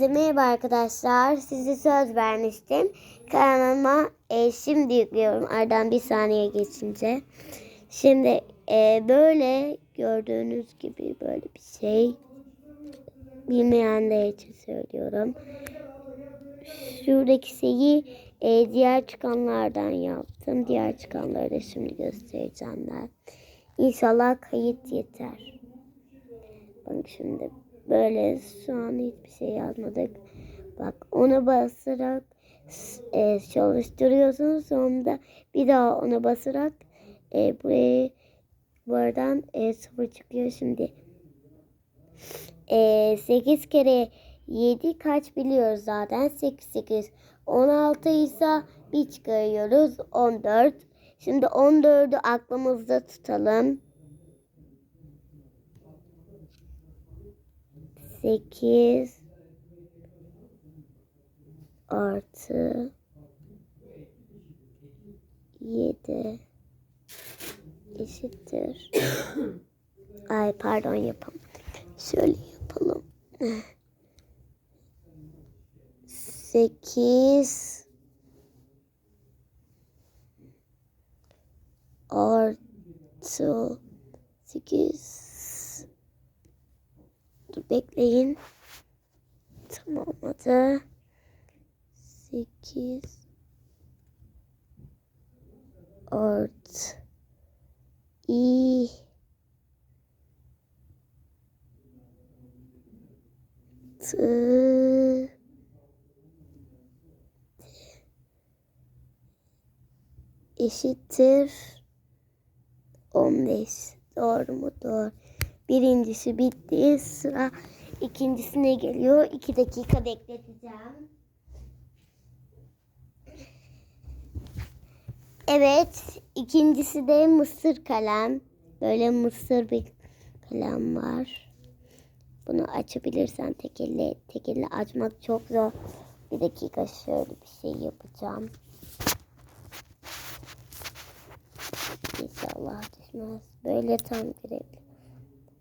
Merhaba arkadaşlar. Size söz vermiştim. Kanalıma e, şimdi yüklüyorum. Aradan bir saniye geçince. Şimdi e, böyle gördüğünüz gibi böyle bir şey. Bilmeyenler için söylüyorum. Şuradaki şeyi e, diğer çıkanlardan yaptım. Diğer çıkanları da şimdi göstereceğim ben. İnşallah kayıt yeter. Bak şimdi böyle şu an hiçbir şey yazmadık. Bak ona basarak e, çalıştırıyorsunuz. Sonra da bir daha ona basarak e, buraya buradan e, sıfır çıkıyor şimdi. E, 8 kere 7 kaç biliyoruz zaten. 8 8 16 ise bir çıkarıyoruz. 14. Şimdi 14'ü aklımızda tutalım. 8 artı 7 eşittir. Ay pardon yapalım. Şöyle yapalım. 8 artı 8 Dur bekleyin. Tamamladı. 8 art i t eşittir 15. Doğru mu? Doğru. Birincisi bitti. Sıra ikincisine geliyor. 2 dakika bekleteceğim. Evet. ikincisi de mısır kalem. Böyle mısır bir kalem var. Bunu açabilirsen tek elle, açmak çok zor. Bir dakika şöyle bir şey yapacağım. İnşallah düşmez. Böyle tam gerekli.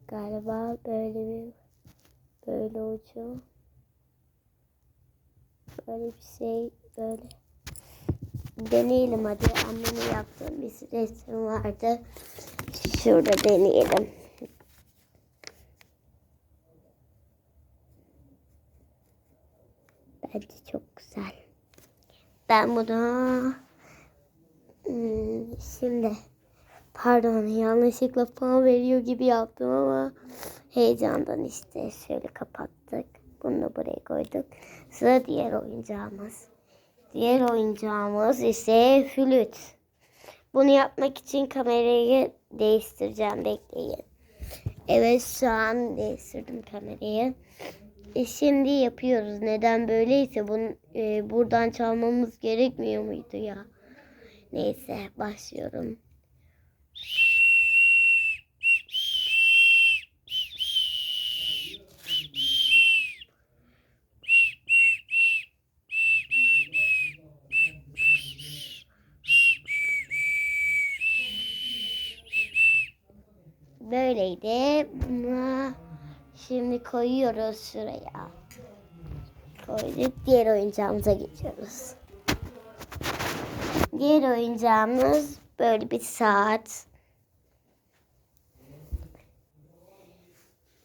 Galiba böyle bir böyle ucu. Böyle bir şey böyle. Deneyelim hadi. Annemin yaptığım bir resim vardı. Şurada deneyelim. Bence çok güzel. Ben bunu hmm, şimdi pardon yanlışlıkla puan veriyor gibi yaptım ama heyecandan işte şöyle kapattık. Bunu da buraya koyduk. Sıra diğer oyuncağımız. Diğer oyuncağımız ise flüt. Bunu yapmak için kamerayı değiştireceğim. Bekleyin. Evet şu an değiştirdim kamerayı. E, şimdi yapıyoruz. Neden böyleyse bunu e, buradan çalmamız gerekmiyor muydu ya? Neyse başlıyorum. Böyleydi. Şimdi koyuyoruz şuraya. Koyduk. Diğer oyuncağımıza geçiyoruz. Diğer oyuncağımız böyle bir saat.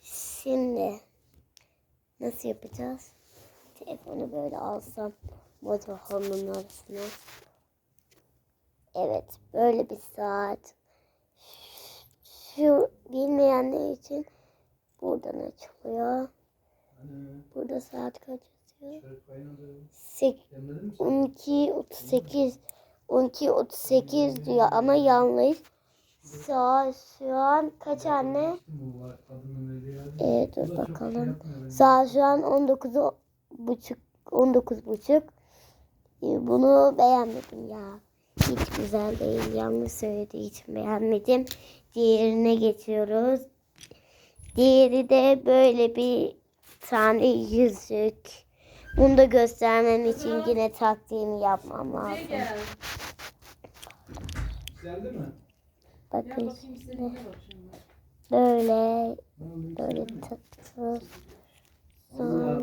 Şimdi nasıl yapacağız? Telefonu böyle alsam motorhom'un arasına. Evet, böyle bir saat. Şu bilmeyenler için buradan açılıyor. Burada saat kaç yazıyor? 12 38 12 38 diyor ama yanlış. Saat şu an kaç anne? Ee, dur bakalım. Saat şu an 19 buçuk 19 buçuk. Ee, bunu beğenmedim ya. Hiç güzel değil. Yanlış söylediği için beğenmedim. Diğerine geçiyoruz. Diğeri de böyle bir tane yüzük. Bunu da göstermem için yine taktiğimi yapmam lazım. Geldi mi? Bakın şimdi. Böyle böyle taktı. Sonra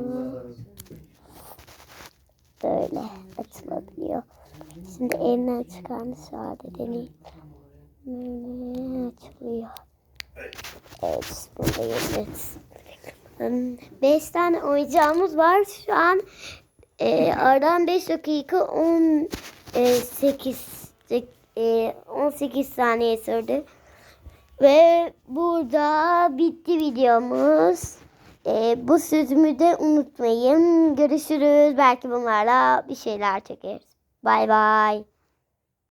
böyle açılabiliyor. Şimdi elinden çıkan sade deneyim. Böyle açılıyor. Evet, burada yönetsin. Hmm, Beş tane oyuncağımız var. Şu an e, aradan 5 dakika 18 e, 18 saniye sürdü. Ve burada bitti videomuz. E, bu sözümü de unutmayın. Görüşürüz. Belki bunlarla bir şeyler çekeriz. Bay bay.